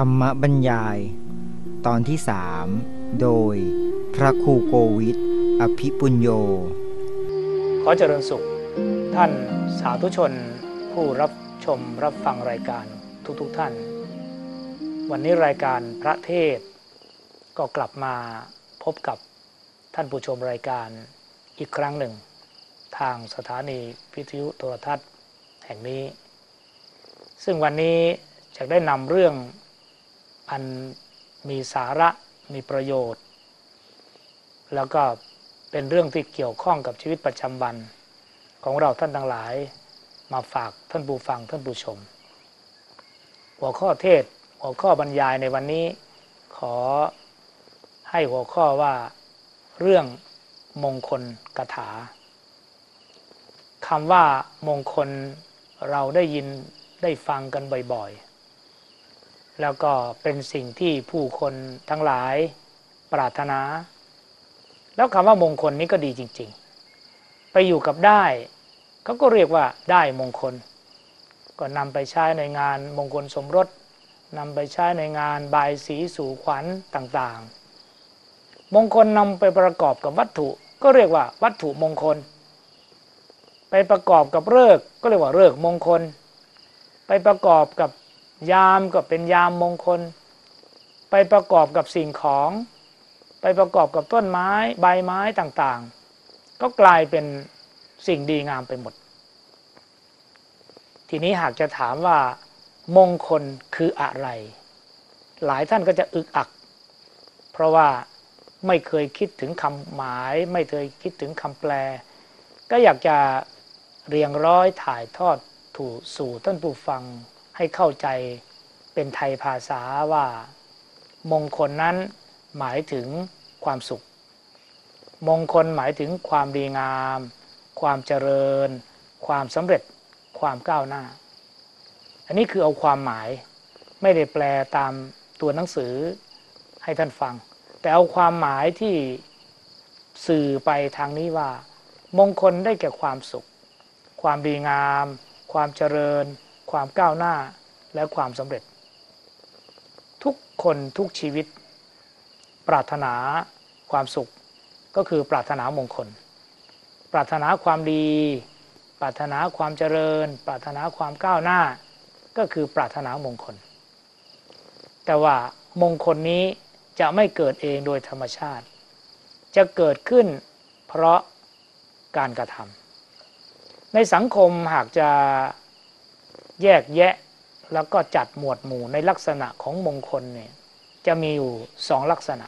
ธรรมบรรยาย ตอนที่สามโดยพระครูโกวิทอภิปุญโย ขอเจริญสุข ท่านสาธุชน ผู้รับชมรับฟังรายการทุกๆทท่าน วันนี้รายการพระเทศ ก็กลับมาพบกับท่านผู้ชมรายการอีกครั้งหนึ่ง ทางสถานีพิทยุโทรทัศน์แห่งนี้ ซึ่งวันนี้จะได้นำเรื่อง อันมีสาระมีประโยชน์ แล้วก็เป็นเรื่องที่เกี่ยวข้องกับชีวิตประจำวันของเราท่านทั้งหลาย มาฝากท่านผู้ฟังท่านผู้ชม หัวข้อเทศหัวข้อบรรยายในวันนี้ ขอให้หัวข้อว่าเรื่องมงคลกถาคำว่ามงคลเราได้ยินได้ฟังกันบ่อยๆ แล้วก็เป็นสิ่งที่ผู้คนทั้งหลายปรารถนา แล้วคำว่ามงคลนี้ก็ดีจริง ๆ ไปอยู่กับได้เขาก็เรียกว่าได้มงคล ก็นำไปใช้ในงานมงคลสมรสนำไปใช้ในงานบายสีสู่ขวัญต่างๆ มงคลนำไปประกอบกับวัตถุก็เรียกว่าวัตถุมงคล ไปประกอบกับเลิกก็เรียกว่าเลิกมงคล ไปประกอบกับ ยามก็เป็นยามมงคล ไปประกอบกับสิ่งของ ไปประกอบกับต้นไม้ ใบไม้ต่างๆ ก็กลายเป็นสิ่งดีงามไปหมด ทีนี้หากจะถามว่ามงคลคืออะไร หลายท่านก็จะอึกอัก เพราะว่าไม่เคยคิดถึงคำหมาย ไม่เคยคิดถึงคำแปล ก็อยากจะเรียงร้อยถ่ายทอดถูสู่ท่านผู้ฟัง ให้เข้าใจเป็นไทยภาษาว่า มงคลนั้นหมายถึงความสุข มงคลหมายถึงความดีงาม ความเจริญ ความสำเร็จความก้าวหน้า อันนี้คือเอาความหมายไม่ได้แปลตามตัวหนังสือให้ท่านฟัง แต่เอาความหมายที่สื่อไปทางนี้ว่า มงคลได้แก่ความสุข ความดีงาม ความเจริญ ความก้าวหน้าและความสำเร็จ ทุกคนทุกชีวิต ปรารถนาความสุขก็คือปรารถนามงคล ปรารถนาความดี ปรารถนาความเจริญ ปรารถนาความก้าวหน้า ก็คือปรารถนามงคล แต่ว่ามงคลนี้จะไม่เกิดเองโดยธรรมชาติ จะเกิดขึ้นเพราะการกระทำในสังคมหากจะ แยกแยะแล้วก็จัดหมวดหมู่ในลักษณะของมงคลเนี่ยจะมีอยู่สองลักษณะ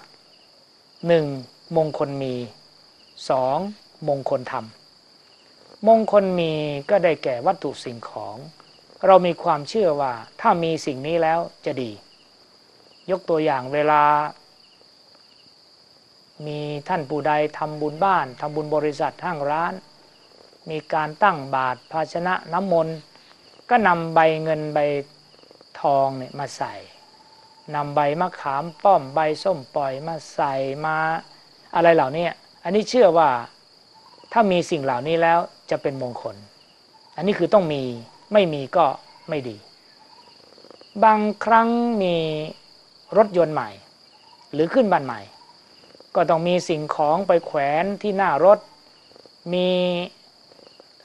หนึ่งมงคลมีสองมงคลธรรม มงคลมีก็ได้แก่วัตถุสิ่งของ เรามีความเชื่อว่าถ้ามีสิ่งนี้แล้วจะดี ยกตัวอย่างเวลา มีท่านผู้ใดทำบุญบ้านทำบุญบริษัทห้างร้าน มีการตั้งบาตรภาชนะน้ำมนต์ ก็นำใบเงินใบทองเนี่ยมาใส่นำใบมะขามป้อมใบส้มปล่อยมาใส่มาอะไรเหล่านี้อันนี้เชื่อว่าถ้ามีสิ่งเหล่านี้แล้วจะเป็นมงคล อันนี้คือต้องมีไม่มีก็ไม่ดี บางครั้งมีรถยนต์ใหม่ หรือขึ้นบ้านใหม่ ก็ต้องมีสิ่งของไปแขวนที่หน้ารถ มี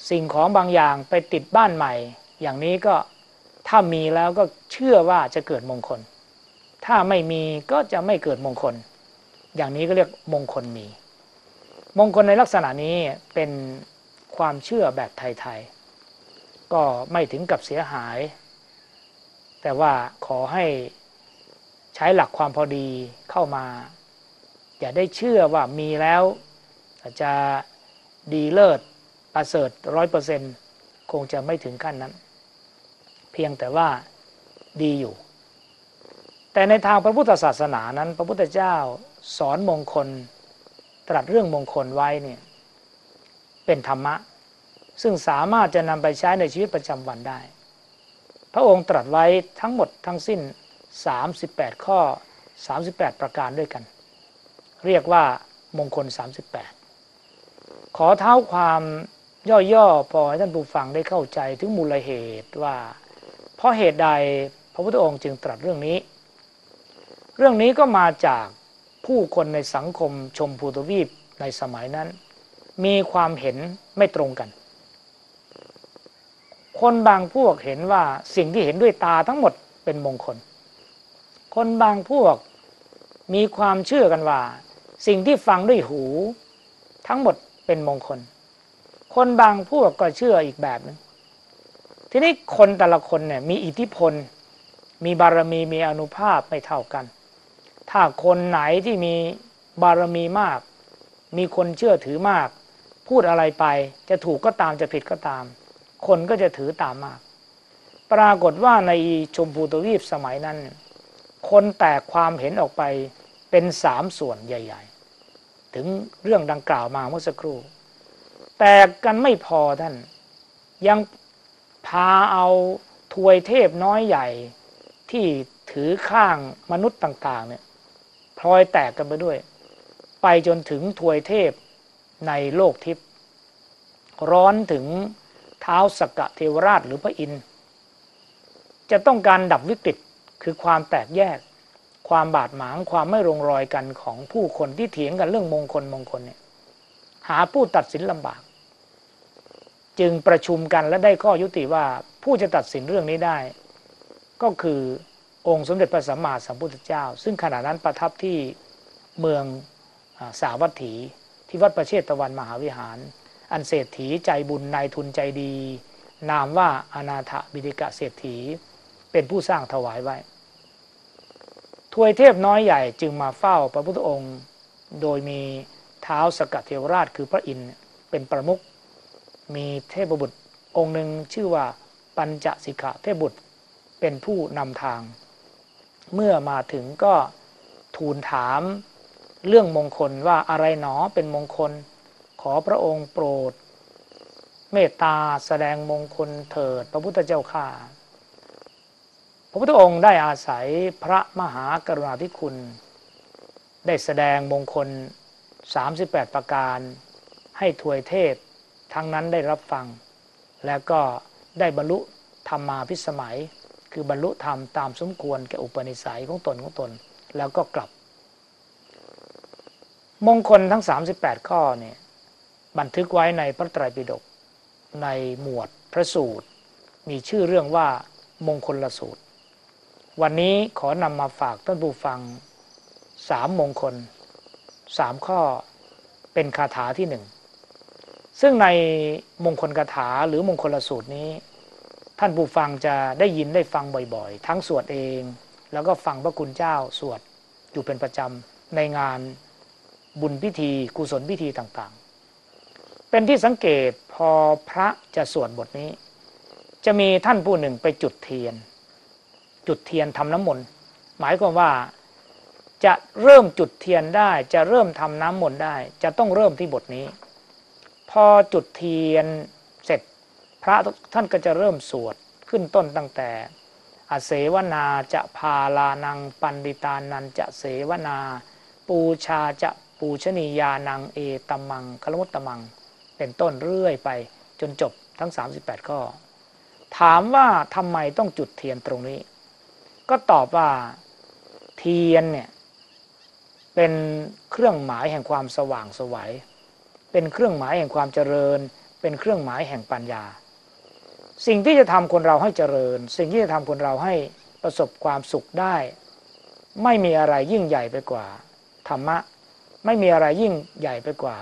สิ่งของบางอย่างไปติดบ้านใหม่ อย่างนี้ก็ถ้ามีแล้วก็เชื่อว่าจะเกิดมงคล ถ้าไม่มีก็จะไม่เกิดมงคล อย่างนี้ก็เรียกมงคลมี มงคลในลักษณะนี้เป็นความเชื่อแบบไทยๆ ก็ไม่ถึงกับเสียหาย แต่ว่าขอให้ใช้หลักความพอดีเข้ามา อย่าได้เชื่อว่ามีแล้วจะดีเลิศประเสริฐร้อยเปอร์เซ็นต์คงจะไม่ถึงขั้นนั้น เพียงแต่ว่าดีอยู่ แต่ในทางพระพุทธศาสนานั้น พระพุทธเจ้าสอนมงคล ตรัสเรื่องมงคลไว้เนี่ยเป็นธรรมะ ซึ่งสามารถจะนำไปใช้ในชีวิตประจำวันได้ พระองค์ตรัสไว้ทั้งหมดทั้งสิ้น 38 ข้อ 38 ประการด้วยกัน เรียกว่ามงคล 38 ขอเท้าความย่อๆ พอให้ท่านผู้ฟังได้เข้าใจถึงมูลเหตุว่า เพราะเหตุใดพระพุทธองค์จึงตรัสเรื่องนี้ เรื่องนี้ก็มาจากผู้คนในสังคมชมพูทวีปในสมัยนั้น มีความเห็นไม่ตรงกัน คนบางพวกเห็นว่าสิ่งที่เห็นด้วยตาทั้งหมดเป็นมงคล คนบางพวกมีความเชื่อกันว่า สิ่งที่ฟังด้วยหูทั้งหมดเป็นมงคล คนบางพวกก็เชื่ออีกแบบนึง ทีนี้คนแต่ละคนเนี่ยมีอิทธิพล มีบารมีมีอนุภาพไม่เท่ากัน ถ้าคนไหนที่มีบารมีมาก มีคนเชื่อถือมาก พูดอะไรไปจะถูกก็ตามจะผิดก็ตาม คนก็จะถือตามมาก ปรากฏว่าในชมพูทวีปสมัยนั้น คนแตกความเห็นออกไปเป็นสามส่วนใหญ่ ๆ ถึงเรื่องดังกล่าวมาเมื่อสักครู่ แตกกันไม่พอท่านยัง พาเอาทวยเทพน้อยใหญ่ที่ถือข้างมนุษย์ต่างๆเนี่ยพลอยแตกกันไปด้วย ไปจนถึงทวยเทพในโลกทิพย์ร้อนถึงเท้าสกกะเทวราชหรือพระอินทร์จะต้องการดับวิกฤตคือความแตกแยก ความบาดหมางความไม่ลงรอยกันของผู้คนที่เถียงกันเรื่องมงคลมงคลเนี่ยหาผู้ตัดสินลำบาก จึงประชุมกันและได้ข้อยุติว่าผู้จะตัดสินเรื่องนี้ได้ ก็คือองค์สมเด็จพระสัมมาสัมพุทธเจ้า ซึ่งขณะนั้นประทับที่เมืองสาวัตถี ที่วัดประเชตตะวันมหาวิหาร อันเศรษฐีใจบุญนายทุนใจดี นามว่าอนาถบิดิกะเศรษฐี เป็นผู้สร้างถวายไว้ทวยเทพน้อยใหญ่จึงมาเฝ้าพระพุทธองค์ โดยมีเท้าสกัดเทวราชคือพระอินทร์เป็นประมุข มีเทพบุตรองค์หนึ่งชื่อว่าปัญจสิกขาเทพบุตรเป็นผู้นำทาง เมื่อมาถึงก็ทูลถามเรื่องมงคลว่าอะไรหนอเป็นมงคล ขอพระองค์โปรด เมตตาแสดงมงคลเถิดพระพุทธเจ้าข้าพระพุทธองค์ได้อาศัยพระมหากรุณาธิคุณ ได้แสดงมงคล 38 ประการ ให้ทวยเทพ ทั้งนั้นได้รับฟัง แล้วก็ได้บรรลุธรรมาพิสมัย คือบรรลุธรรมตามสมควรแก่อุปนิสัยของตนของตน แล้วก็กลับ มงคลทั้ง 38 ข้อเนี่ยบันทึกไว้ในพระไตรปิฎกในหมวดพระสูตร มีชื่อเรื่องว่ามงคลละสูตร วันนี้ขอนำมาฝากท่านผู้ฟังสามมงคลสามข้อเป็นคาถาที่หนึ่ง ซึ่งในมงคลคาถาหรือมงคลสูตรนี้ ท่านผู้ฟังจะได้ยินได้ฟังบ่อยๆ ทั้งสวดเอง แล้วก็ฟังพระคุณเจ้าสวดอยู่เป็นประจำในงานบุญพิธีกุศลพิธีต่างๆ เป็นที่สังเกตพอพระจะสวดบทนี้ จะมีท่านผู้หนึ่งไปจุดเทียน จุดเทียนทำน้ำมนต์หมายความว่าจะเริ่มจุดเทียนได้ จะเริ่มทำน้ำมนต์ได้ จะต้องเริ่มที่บทนี้ พอจุดเทียนเสร็จพระท่านก็จะเริ่มสวดขึ้นต้นตั้งแต่ อเสวนาจะพาลานังปันดิตานันจะเสวนา ปูชาจะปูชนียานังเอตมังคลมุตตมัง เป็นต้นเรื่อยไปจนจบทั้ง 38 ข้อ ถามว่าทำไมต้องจุดเทียนตรงนี้ ก็ตอบว่าเทียนเนี่ยเป็นเครื่องหมายแห่งความสว่างสวัย เป็นเครื่องหมายแห่งความเจริญ เป็นเครื่องหมายแห่งปัญญา สิ่งที่จะทำคนเราให้เจริญ สิ่งที่จะทำคนเราให้ประสบความสุขได้ ไม่มีอะไรยิ่งใหญ่ไปกว่า ธรรมะ ไม่มีอะไรยิ่งใหญ่ไปกว่า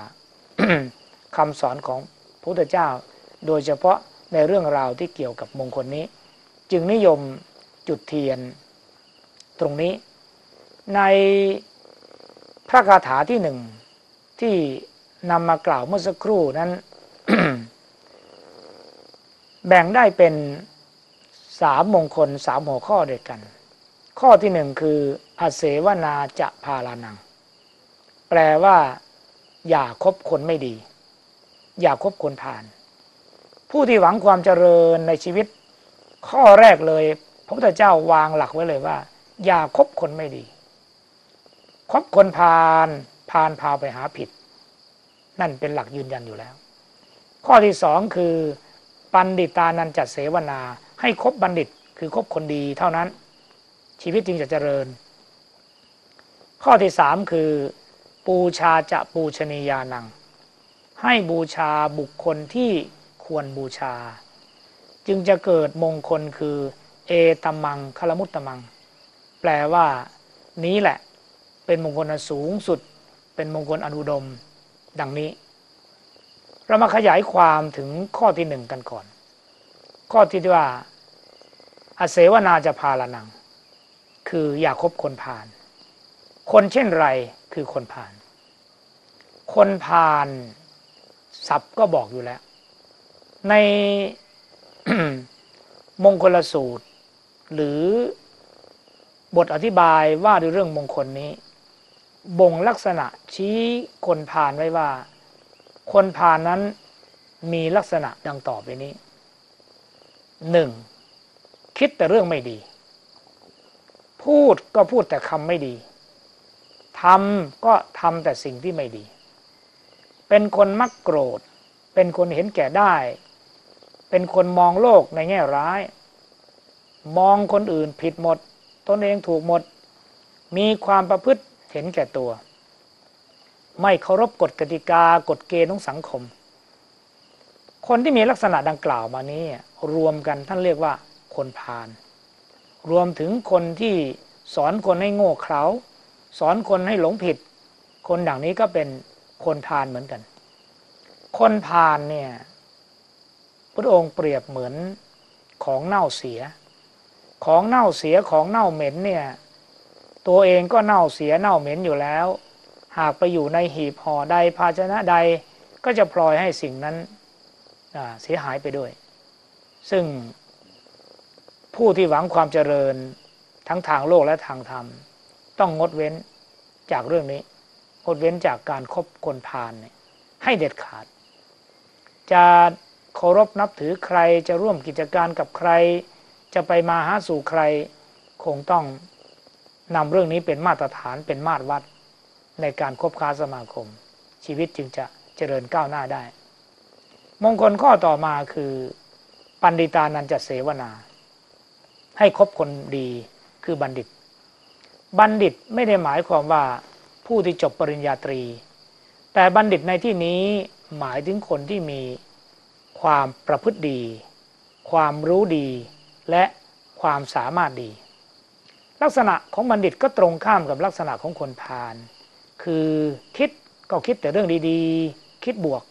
คำสอนของพระพุทธเจ้า โดยเฉพาะในเรื่องราวที่เกี่ยวกับมงคลนี้ จึงนิยมจุดเทียน ตรงนี้ ในพระคาถาที่หนึ่งที่ นำมากล่าวเมื่อสักครู่นั้น แบ่งได้เป็นสามมงคลสามหัวข้อด้วยกัน ข้อที่หนึ่งคืออาเสวนาจะพาลานัง แปลว่า อย่าคบคนไม่ดี อย่าคบคนผ่าน ผู้ที่หวังความเจริญในชีวิต ข้อแรกเลย พระพุทธเจ้าวางหลักไว้เลยว่า อย่าคบคนไม่ดี คบคนพาลพาลพาไปหาผิด นั่นเป็นหลักยืนยันอยู่แล้ว ข้อที่สองคือ ปันดิตานันจัดเสวนา ให้คบบัณฑิตคือคบคนดีเท่านั้น ชีวิตจึงจะเจริญ ข้อที่สามคือ ปูชาจะปูชนียานัง ให้บูชาบุคคลที่ควรบูชา จึงจะเกิดมงคลคือ เอตมังคลมุตตมัง แปลว่า นี้แหละเป็นมงคลอันสูงสุด เป็นมงคลอนุดม ดังนี้ เรามาขยายความถึงข้อที่หนึ่งกันก่อน ข้อที่ว่าอาเสวนาจะพาลนัง คืออย่าคบคนพาลคนเช่นไรคือคนพาลคนพาลศัพท์ก็บอกอยู่แล้ว ในมงคลสูตร หรือบทอธิบายว่าด้วยเรื่องมงคลนี้ บ่งลักษณะชี้คนพาลไว้ว่า คนพาลนั้นมีลักษณะดังต่อไปนี้หนึ่งคิดแต่เรื่องไม่ดี พูดก็พูดแต่คำไม่ดีทำก็ทำแต่สิ่งที่ไม่ดี เป็นคนมักโกรธ เป็นคนเห็นแก่ได้ เป็นคนมองโลกในแง่ร้าย มองคนอื่นผิดหมด ตนเองถูกหมด มีความประพฤติ เห็นแก่ตัว ไม่เคารพกฎกติกากฎเกณฑ์ของสังคม คนที่มีลักษณะดังกล่าวมานี้รวมกันท่านเรียกว่าคนพาลรวมถึงคนที่สอนคนให้โง่เขลาสอนคนให้หลงผิด คนดังนี้ก็เป็นคนพาลเหมือนกัน คนพาลเนี่ยพระองค์เปรียบเหมือนของเน่าเสีย ของเน่าเสียของเน่าเหม็นเนี่ย ตัวเองก็เน่าเสียเน่าเหม็นอยู่แล้ว หากไปอยู่ในหีบห่อใดภาชนะใดก็จะพลอยให้สิ่งนั้นเสียหายไปด้วย ซึ่งผู้ที่หวังความเจริญทั้งทางโลกและทางธรรม ต้องงดเว้นจากเรื่องนี้ งดเว้นจากการครบคนพาลให้เด็ดขาด จะเคารพนับถือใครจะร่วมกิจการกับใคร จะไปมาหาสู่ใครคงต้อง นำเรื่องนี้เป็นมาตรฐานเป็นมาตรวัดในการคบค้าสมาคม ชีวิตจึงจะเจริญก้าวหน้าได้ มงคลข้อต่อมาคือปันดิตานันจะเสวนา ให้คบคนดีคือบัณฑิต บัณฑิตไม่ได้หมายความว่าผู้ที่จบปริญญาตรี แต่บัณฑิตในที่นี้หมายถึงคนที่มีความประพฤติดี ความรู้ดี และความสามารถดี ลักษณะของบัณฑิตก็ตรงข้ามกับลักษณะของคนพาลคือคิดก็คิดแต่เรื่องดีๆ คิดบวก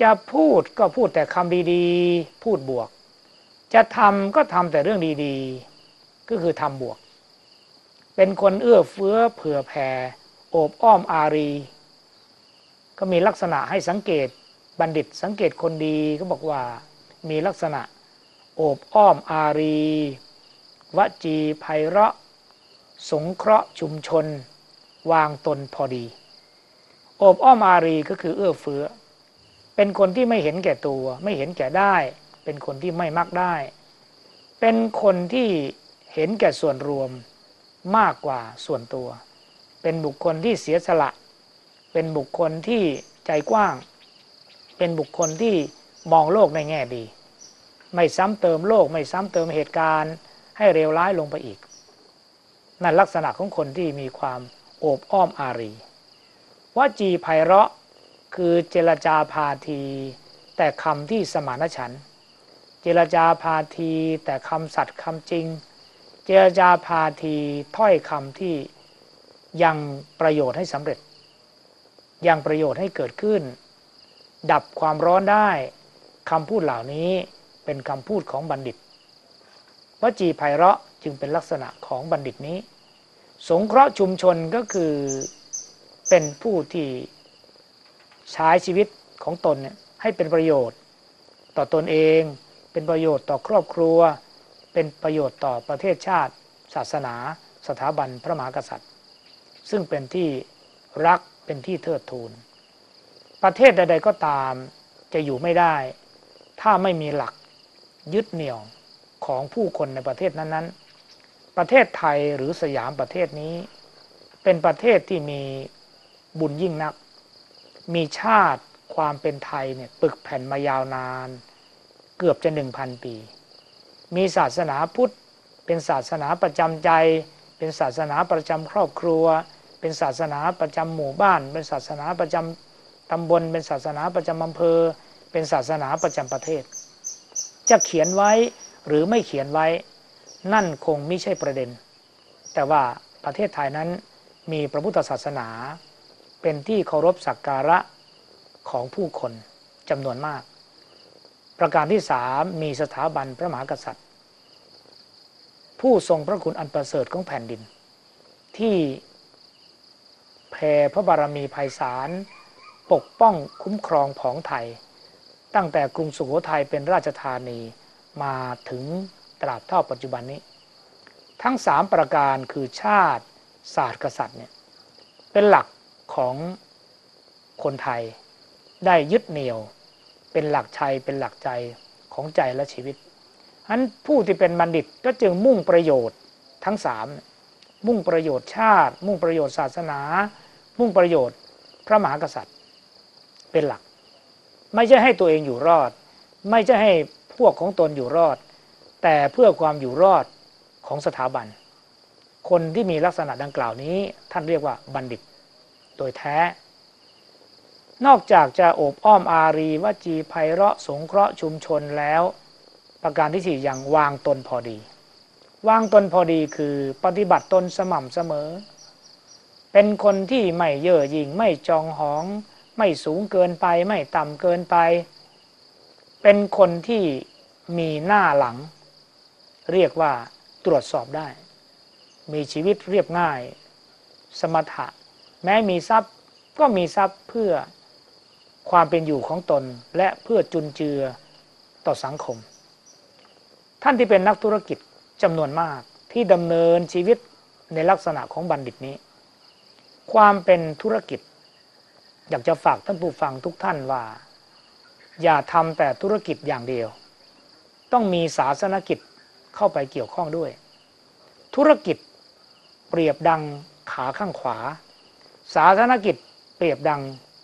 จะพูดก็พูดแต่คำดีๆ พูดบวก จะทำก็ทำแต่เรื่องดีๆ ก็คือทำบวก เป็นคนเอื้อเฟื้อเผื่อแผ่โอบอ้อมอารี ก็มีลักษณะให้สังเกตบัณฑิตสังเกตคนดีก็บอกว่ามีลักษณะโอบอ้อมอารี วจีไพเราะ สงเคราะห์ชุมชน วางตนพอดี โอบอ้อมอารีก็คือเอื้อเฟื้อ เป็นคนที่ไม่เห็นแก่ตัว ไม่เห็นแก่ได้ เป็นคนที่ไม่มักได้ เป็นคนที่เห็นแก่ส่วนรวมมากกว่าส่วนตัว เป็นบุคคลที่เสียสละ เป็นบุคคลที่ใจกว้าง เป็นบุคคลที่มองโลกในแง่ดี ไม่ซ้ำเติมโลก ไม่ซ้ำเติมเหตุการณ์ ให้เร็วร้ายลงไปอีก นั่นลักษณะของคนที่มีความโอบอ้อมอารีวจีไพเราะคือเจรจาพาที แต่คำที่สมานฉันเจรจาพาที แต่คำสัตย์คำจริง เจรจาพาทีถ้อยคำที่ยังประโยชน์ให้สำเร็จ ยังประโยชน์ให้เกิดขึ้น ดับความร้อนได้คำพูดเหล่านี้เป็นคำพูดของบัณฑิต วจีไพเราะจึงเป็นลักษณะของบัณฑิตนี้ สงเคราะห์ชุมชนก็คือเป็นผู้ที่ใช้ชีวิตของตนเนี่ยให้เป็นประโยชน์ ต่อตนเอง เป็นประโยชน์ต่อครอบครัว เป็นประโยชน์ต่อประเทศชาติ ศาสนา สถาบันพระมหากษัตริย์ ซึ่งเป็นที่รักเป็นที่เทิดทูน ประเทศใด ๆก็ตามจะอยู่ไม่ได้ ถ้าไม่มีหลักยึดเหนี่ยว ของผู้คนในประเทศนั้นๆ ประเทศไทยหรือสยามประเทศนี้ เป็นประเทศที่มีบุญยิ่งนัก มีชาติความเป็นไทยเนี่ยปึกแผ่นมายาวนาน เกือบจะหนึ่งพันปี มีศาสนาพุทธ เป็นศาสนาประจำใจ เป็นศาสนาประจำครอบครัว เป็นศาสนาประจำหมู่บ้าน เป็นศาสนาประจำตำบล เป็นศาสนาประจำอำเภอ เป็นศาสนาประจำประเทศ จะเขียนไว้ หรือไม่เขียนไว้ นั่นคงไม่ใช่ประเด็น แต่ว่าประเทศไทยนั้นมีพระพุทธศาสนา เป็นที่เคารพสักการะของผู้คนจำนวนมาก ประการที่สามมีสถาบันพระมหากษัตริย์ ผู้ทรงพระคุณอันประเสริฐของแผ่นดิน ที่แผ่พระบารมีภัยสารปกป้องคุ้มครองผองไทย ตั้งแต่กรุงสุโขทัยเป็นราชธานี มาถึงตราบเท่าปัจจุบันนี้ ทั้งสามประการคือชาติศาสตร์กษัตริย์เนี่ยเป็นหลักของคนไทยได้ยึดเหนี่ยวเป็นหลักชัยเป็นหลักใจของใจและชีวิตฉะนั้นผู้ที่เป็นบัณฑิตก็จึงมุ่งประโยชน์ทั้งสามมุ่งประโยชน์ชาติ มุ่งประโยชน์ศาสนา มุ่งประโยชน์พระมหากษัตริย์เป็นหลัก ไม่ใช่ให้ตัวเองอยู่รอด ไม่ใช่ให้ พวกของตนอยู่รอด แต่เพื่อความอยู่รอดของสถาบัน คนที่มีลักษณะดังกล่าวนี้ท่านเรียกว่าบัณฑิต โดยแท้ นอกจากจะโอบอ้อมอารีวจีไพเราะสงเคราะห์ชุมชนแล้ว ประการที่สี่อย่างวางตนพอดี วางตนพอดีคือปฏิบัติตนสม่ำเสมอ เป็นคนที่ไม่เย่อหยิ่งไม่จองหอง ไม่สูงเกินไปไม่ต่ำเกินไป เป็นคนที่มีหน้าหลัง เรียกว่าตรวจสอบได้ มีชีวิตเรียบง่าย สมถะ แม้มีทรัพย์ก็มีทรัพย์เพื่อความเป็นอยู่ของตนและเพื่อจุนเจือต่อสังคม ท่านที่เป็นนักธุรกิจจำนวนมากที่ดำเนินชีวิตในลักษณะของบัณฑิตนี้ ความเป็นธุรกิจ อยากจะฝากท่านผู้ฟังทุกท่านว่า อย่าทำแต่ธุรกิจอย่างเดียว ต้องมีศาสนกิจเข้าไปเกี่ยวข้องด้วย ธุรกิจเปรียบดังขาข้างขวา ศาสนกิจเปรียบดัง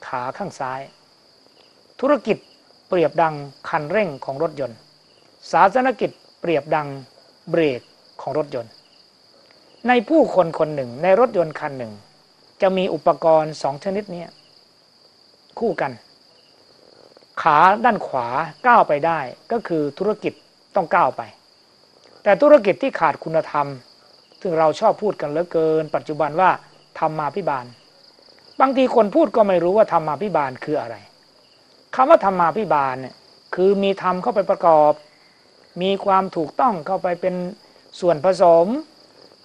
ขาข้างซ้าย ธุรกิจเปรียบดังคันเร่งของรถยนต์ ศาสนกิจเปรียบดังเบรกของรถยนต์ ในผู้คนคนหนึ่งในรถยนต์คันหนึ่ง จะมีอุปกรณ์สองชนิดนี้คู่กัน ขาด้านขวาก้าวไปได้ ก็คือธุรกิจต้องก้าวไป แต่ธุรกิจที่ขาดคุณธรรม ซึ่งเราชอบพูดกันเหลือเกิน ปัจจุบันว่าธรรมาพิบาล บางทีคนพูดก็ไม่รู้ว่าธรรมาพิบาลคืออะไรคำว่าธรรมาพิบาลเนี่ยคือมีธรรมเข้าไปประกอบ มีความถูกต้องเข้าไปเป็นส่วนผสม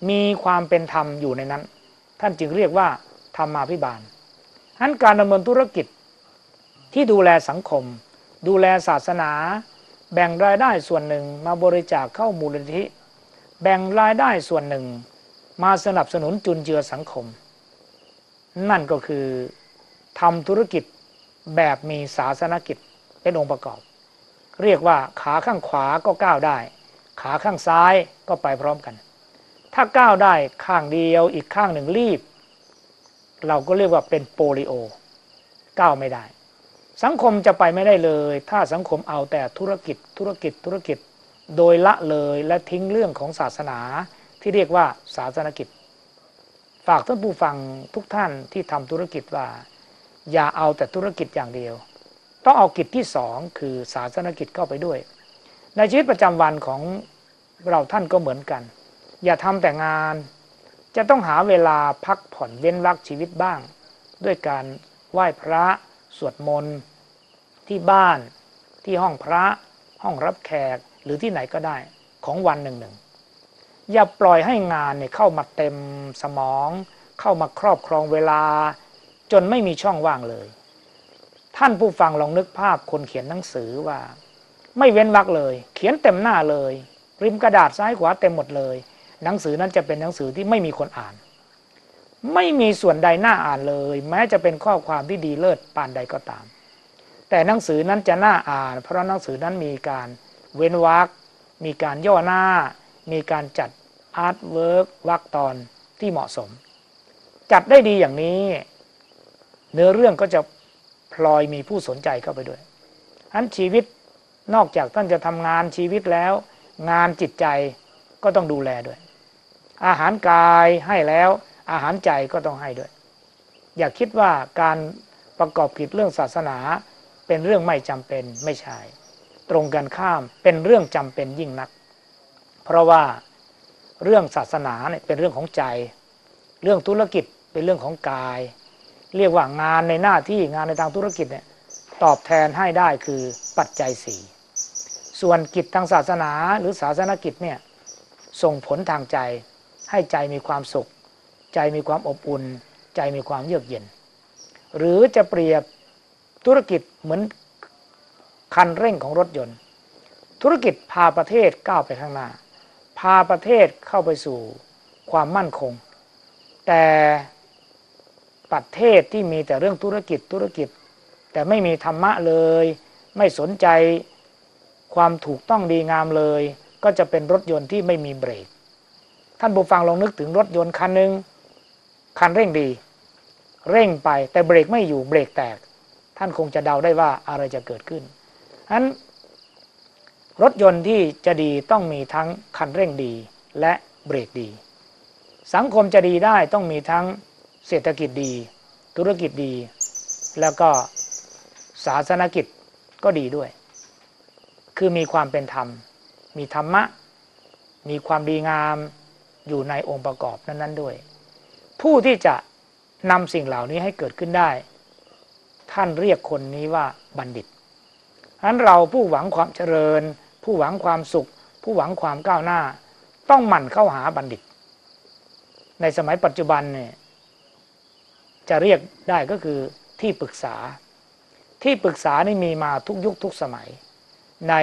มีความเป็นธรรมอยู่ในนั้น ท่านจึงเรียกว่าธรรมาพิบาลฉะนั้นการดำเนินธุรกิจ ที่ดูแลสังคม ดูแลศาสนา แบ่งรายได้ส่วนหนึ่งมาบริจาคเข้ามูลนิธิ แบ่งรายได้ส่วนหนึ่ง มาสนับสนุนจุนเจือสังคม นั่นก็คือทำธุรกิจแบบมีศาสนกิจเป็นองค์ประกอบ เรียกว่าขาข้างขวาก็ก้าวได้ ขาข้างซ้ายก็ไปพร้อมกัน ถ้าก้าวได้ข้างเดียวอีกข้างหนึ่งรีบ เราก็เรียกว่าเป็นโปลิโอก้าวไม่ได้ สังคมจะไปไม่ได้เลย ถ้าสังคมเอาแต่ธุรกิจธุรกิจธุรกิจโดยละเลยและทิ้งเรื่องของศาสนาที่เรียกว่าศาสนกิจ ฝากท่านผู้ฟังทุกท่านที่ทำธุรกิจว่า อย่าเอาแต่ธุรกิจอย่างเดียว ต้องเอากิจที่สองคือศาสนกิจเข้าไปด้วย ในชีวิตประจำวันของเราท่านก็เหมือนกัน อย่าทำแต่งาน จะต้องหาเวลาพักผ่อนเว้นวักชีวิตบ้าง ด้วยการไหว้พระ สวดมนต์ที่บ้านที่ห้องพระ ห้องรับแขกหรือที่ไหนก็ได้ของวันหนึ่งหนึ่งอย่าปล่อยให้งานเนี่ยเข้ามาเต็มสมอง เข้ามาครอบครองเวลา จนไม่มีช่องว่างเลย ท่านผู้ฟังลองนึกภาพคนเขียนหนังสือว่า ไม่เว้นวรรคเลย เขียนเต็มหน้าเลย ริมกระดาษซ้ายขวาเต็มหมดเลย หนังสือนั้นจะเป็นหนังสือที่ไม่มีคนอ่าน ไม่มีส่วนใดน้าอ่านเลย แม้จะเป็นข้อความที่ดีเลิศปานใดก็ตาม แต่หนังสือนั้นจะน่าอ่าน เพราะหนังสือนั้นมีการเว้นวรรคมีการย่อหน้า มีการจัดอาร์ตเวิร์กวรรคตอนที่เหมาะสม จัดได้ดีอย่างนี้ เนื้อเรื่องก็จะพลอยมีผู้สนใจเข้าไปด้วยอันชีวิตนอกจากท่านจะทำงานชีวิตแล้ว งานจิตใจก็ต้องดูแลด้วย อาหารกายให้แล้ว อาหารใจก็ต้องให้ด้วย อย่าคิดว่าการประกอบกิจเรื่องศาสนาเป็นเรื่องไม่จำเป็นไม่ใช่ ตรงกันข้ามเป็นเรื่องจำเป็นยิ่งนัก เพราะว่าเรื่องศาสนาเนี่ยเป็นเรื่องของใจ เรื่องธุรกิจเป็นเรื่องของกาย เรียกว่างานในหน้าที่งานในทางธุรกิจเนี่ยตอบแทนให้ได้คือปัจจัยสี่ส่วนกิจทางศาสนาหรือศาสนกิจเนี่ยส่งผลทางใจให้ใจมีความสุข ใจมีความอบอุ่น ใจมีความเยือกเย็น หรือจะเปรียบธุรกิจเหมือนคันเร่งของรถยนต์ ธุรกิจพาประเทศก้าวไปข้างหน้า พาประเทศเข้าไปสู่ความมั่นคง แต่ประเทศที่มีแต่เรื่องธุรกิจธุรกิจ แต่ไม่มีธรรมะเลย ไม่สนใจความถูกต้องดีงามเลย ก็จะเป็นรถยนต์ที่ไม่มีเบรก ท่านผู้ฟังลองนึกถึงรถยนต์คันหนึ่ง คันเร่งดี เร่งไปแต่เบรกไม่อยู่เบรกแตก ท่านคงจะเดาได้ว่าอะไรจะเกิดขึ้นฉะนั้นรถยนต์ที่จะดีต้องมีทั้งคันเร่งดีและเบรกดี สังคมจะดีได้ต้องมีทั้งเศรษฐกิจดี ธุรกิจดี แล้วก็ศาสนกิจก็ดีด้วย คือมีความเป็นธรรม มีธรรมะ มีความดีงามอยู่ในองค์ประกอบนั้น ๆ ด้วย ผู้ที่จะนำสิ่งเหล่านี้ให้เกิดขึ้นได้ ท่านเรียกคนนี้ว่าบัณฑิตฉะนั้นเราผู้หวังความเจริญ ผู้หวังความสุข ผู้หวังความก้าวหน้า ต้องหมั่นเข้าหาบัณฑิต ในสมัยปัจจุบันเนี่ยจะเรียกได้ก็คือที่ปรึกษา ที่ปรึกษานี่มีมาทุกยุคทุกสมัย ใน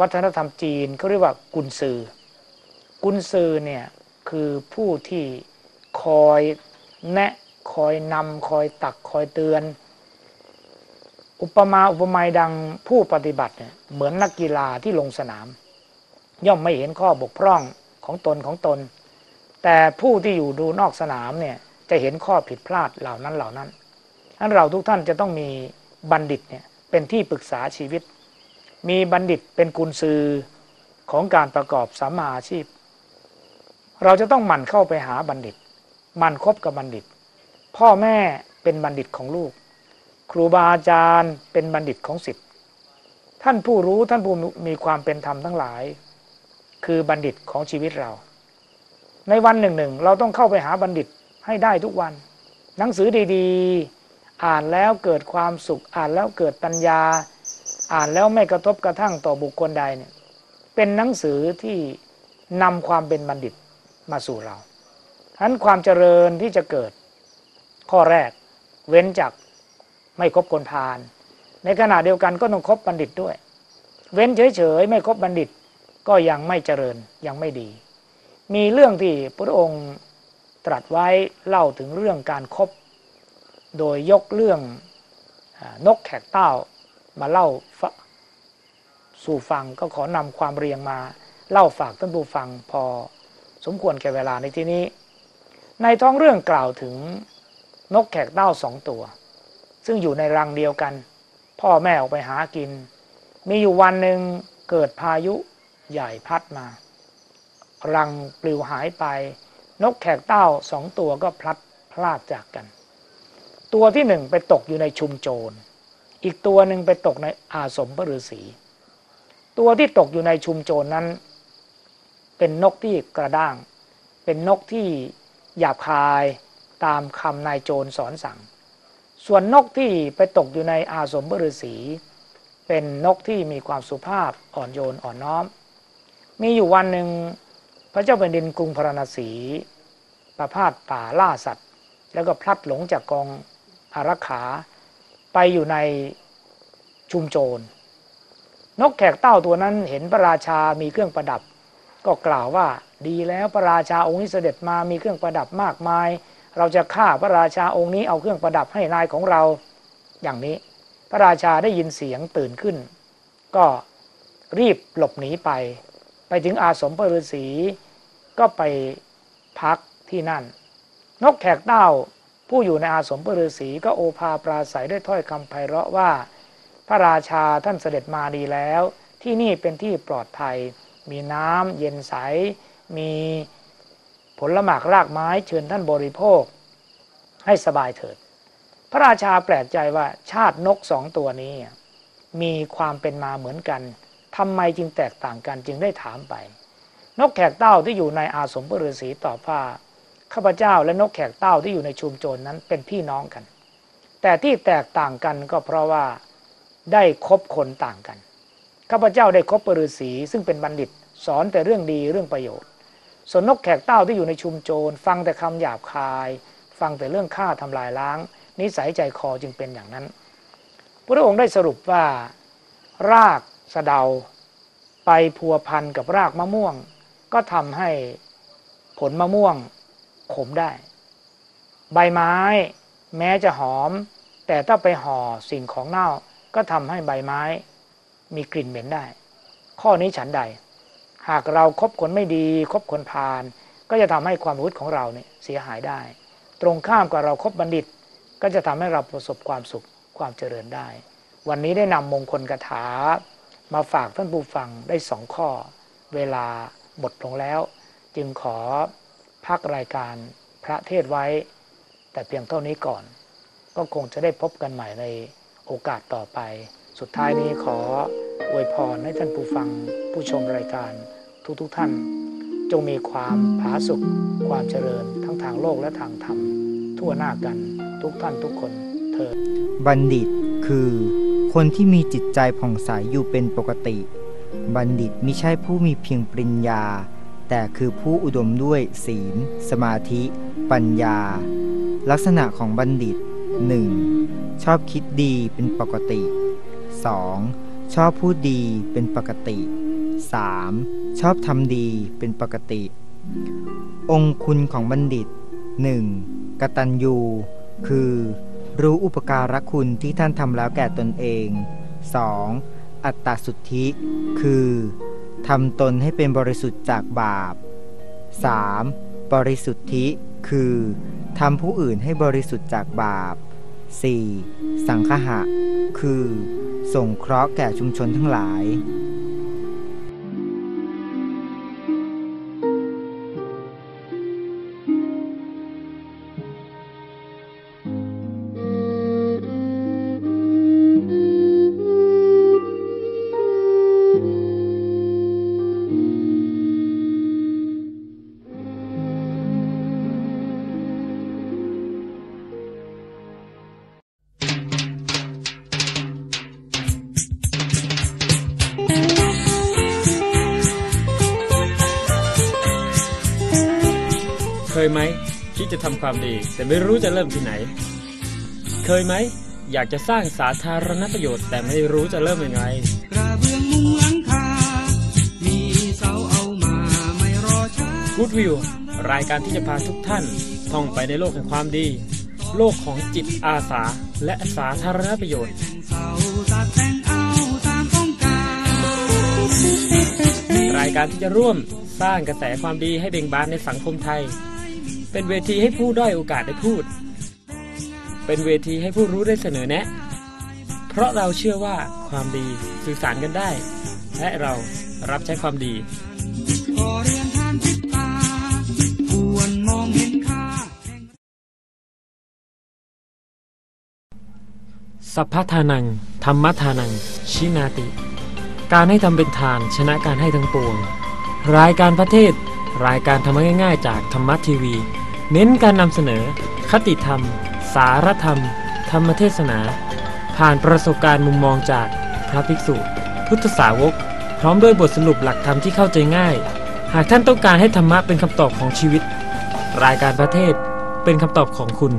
วัฒนธรรมจีนเขาเรียกว่ากุนซือ กุนซือเนี่ย คือผู้ที่คอยแนะคอยนำคอยตักคอยเตือน อุปมาอุปไมยดังผู้ปฏิบัติเนี่ยเหมือนนักกีฬาที่ลงสนาม ย่อมไม่เห็นข้อบกพร่องของตนของตน แต่ผู้ที่อยู่ดูนอกสนามเนี่ยจะเห็นข้อผิดพลาดเหล่านั้นเหล่านั้นนั้นเราทุกท่านจะต้องมีบัณฑิตเนี่ยเป็นที่ปรึกษาชีวิต มีบัณฑิตเป็นกุญซือของการประกอบสัมมาอาชีพ เราจะต้องหมั่นเข้าไปหาบัณฑิตหมั่นคบกับบัณฑิต พ่อแม่เป็นบัณฑิตของลูก ครูบาอาจารย์เป็นบัณฑิตของศิษย์ท่านผู้รู้ท่านผู้มีความเป็นธรรมทั้งหลาย คือบัณฑิตของชีวิตเรา ในวันหนึ่งหนึ่งเราต้องเข้าไปหาบัณฑิตให้ได้ทุกวัน หนังสือดีๆ อ่านแล้วเกิดความสุขอ่านแล้วเกิดปัญญา อ่านแล้วไม่กระทบกระทั่งต่อบุคคลใดเนี่ยเป็นหนังสือที่นำความเป็นบัณฑิต มาสู่เราฉะนั้นความเจริญที่จะเกิด ข้อแรกเว้นจากไม่คบคนพาลในขณะเดียวกันก็ต้องคบบัณฑิตด้วย เว้นเฉยๆไม่คบบัณฑิตก็ยังไม่เจริญยังไม่ดี มีเรื่องที่พระองค์ตรัสไว้เล่าถึงเรื่องการครบโดยยกเรื่องนกแขกเต้ามาเล่าสู่ฟังก็ขอนำความเรียงมาเล่าฝากท่านผู้ฟังพอ สมควรแก่เวลาในที่นี้ ในท้องเรื่องกล่าวถึงนกแขกเต้าสองตัว ซึ่งอยู่ในรังเดียวกัน พ่อแม่ออกไปหากิน มีอยู่วันหนึ่งเกิดพายุใหญ่พัดมา รังปลิวหายไป นกแขกเต้าสองตัวก็พลัดพลาดจากกัน ตัวที่หนึ่งไปตกอยู่ในชุมโจร อีกตัวหนึ่งไปตกในอาสมพระฤาษีตัวที่ตกอยู่ในชุมโจรนั้น เป็นนกที่กระด้าง เป็นนกที่หยาบคายตามคำนายโจรสอนสั่ง ส่วนนกที่ไปตกอยู่ในอาสมพระฤาษีเป็นนกที่มีความสุภาพอ่อนโยนอ่อนน้อม มีอยู่วันหนึ่งพระเจ้าแผ่นดินกรุงพราณสี ประพาสป่าล่าสัตว์ แล้วก็พลัดหลงจากกองอารักขาไปอยู่ในชุมโจร นกแขกเต้าตัวนั้นเห็นพระราชามีเครื่องประดับ ก็กล่าวว่าดีแล้วพระราชาองค์นี้เสด็จมามีเครื่องประดับมากมาย เราจะฆ่าพระราชาองค์นี้เอาเครื่องประดับให้นายของเรา อย่างนี้ พระราชาได้ยินเสียงตื่นขึ้น ก็รีบหลบหนีไป ไปถึงอาสมพระฤาษีก็ไปพักที่นั่น นกแขกเต้าผู้อยู่ในอาสมพระฤาษีก็โอภาปราศัยด้วยถ้อยคำไพเราะว่า พระราชาท่านเสด็จมาดีแล้ว ที่นี่เป็นที่ปลอดภัย มีน้ำเย็นใส มีผลหมากรากไม้เชิญท่านบริโภค ให้สบายเถิด พระราชาแปลกใจว่าชาตินกสองตัวนี้ มีความเป็นมาเหมือนกันทำไมจึงแตกต่างกันจึงได้ถามไป นกแขกเต้าที่อยู่ในอาสมพระฤาษีตอบว่าข้าพเจ้าและนกแขกเต้าที่อยู่ในชุมโจรนนั้นเป็นพี่น้องกัน แต่ที่แตกต่างกันก็เพราะว่าได้คบคนต่างกัน ข้าพเจ้าได้คบปฤาษีซึ่งเป็นบัณฑิต สอนแต่เรื่องดีเรื่องประโยชน์ ส่วนนกแขกเต้าที่อยู่ในชุมโจร ฟังแต่คำหยาบคาย ฟังแต่เรื่องฆ่าทำลายล้าง นิสัยใจคอจึงเป็นอย่างนั้น พระองค์ได้สรุปว่า รากสะเดา ไปพัวพันกับรากมะม่วง ก็ทำให้ผลมะม่วงขมได้ ใบไม้ แม้จะหอม แต่ถ้าไปห่อสิ่งของเน่าก็ทำให้ใบไม้ มีกลิ่นเหม็นได้ ข้อนี้ฉันใด หากเราครบคนไม่ดี คบคนพาลก็จะทำให้ความรู้ของเราเนี่ยเสียหายได้ ตรงข้ามกับเราครบบัณฑิต ก็จะทำให้เราประสบความสุขความเจริญได้ วันนี้ได้นำมงคลกถา มาฝากท่านผู้ฟังได้สองข้อ เวลาหมดลงแล้ว จึงขอพักรายการพระเทศไว้ แต่เพียงเท่านี้ก่อน ก็คงจะได้พบกันใหม่ในโอกาสต่อไป สุดท้ายนี้ขออวยพรให้ท่านผู้ฟังผู้ชมรายการทุกๆทท่าน จงมีความผาสุกความเจริญทั้งทางโลกและทางธรรม ทั่วหน้ากันทุกท่านทุกคนเถิดบัณฑิตคือคนที่มีจิตใจผ่องใสอยู่เป็นปกติ บัณฑิตไม่ใช่ผู้มีเพียงปริญญา แต่คือผู้อุดมด้วยศีล สมาธิ ปัญญา ลักษณะของบัณฑิต 1. ชอบคิดดีเป็นปกติ 2. ชอบพูดดีเป็นปกติ 3. ชอบทำดีเป็นปกติ องคุณของบัณฑิต 1. กตัญญูคือ รู้อุปการะคุณที่ท่านทำแล้วแก่ตนเอง 2. อัตตสุทธิ คือทำตนให้เป็นบริสุทธิ์จากบาป 3. บริสุทธิ คือทำผู้อื่นให้บริสุทธิ์จากบาป 4. สังคหะ คือ ส่งเคราะห์แก่ชุมชนทั้งหลายเคย คิดจะทำความดี แต่ไม่รู้จะเริ่มที่ไหน เคยไหม อยากจะสร้างสาธารณประโยชน์ แต่ไม่รู้จะเริ่มยังไงกระเบื้องมุงหลังคามีเสาเอามาไม่รอช้า Good View รายการที่จะพาทุกท่านท่องไปในโลกแห่งความดี โลกของจิตอาสาและสาธารณประโยชน์เสาตัดแต่งเอาตามต้องการรายการที่จะร่วมสร้างกระแสความดีให้เบ่งบานในสังคมไทย เป็นเวทีให้ผู้ด้อยโอกาสได้พูด เป็นเวทีให้ผู้รู้ได้เสนอแนะ เพราะเราเชื่อว่าความดีสื่อสารกันได้ และเรารับใช้ความดีสัพพทานัง ธรรมทานัง ชินาติ การให้ทำเป็นทานชนะการให้ทั้งปวง รายการพระเทศ รายการธรรมง่ายๆจากธรรมะทีวี เน้นการนำเสนอ คติธรรม สารธรรม ธรรมเทศนา ผ่านประสบการณ์มุมมองจากพระภิกษุ พุทธสาวก พร้อมด้วยบทสรุปหลักธรรมที่เข้าใจง่าย หากท่านต้องการให้ธรรมะเป็นคำตอบของชีวิต รายการพระเทศเป็นคำตอบของคุณ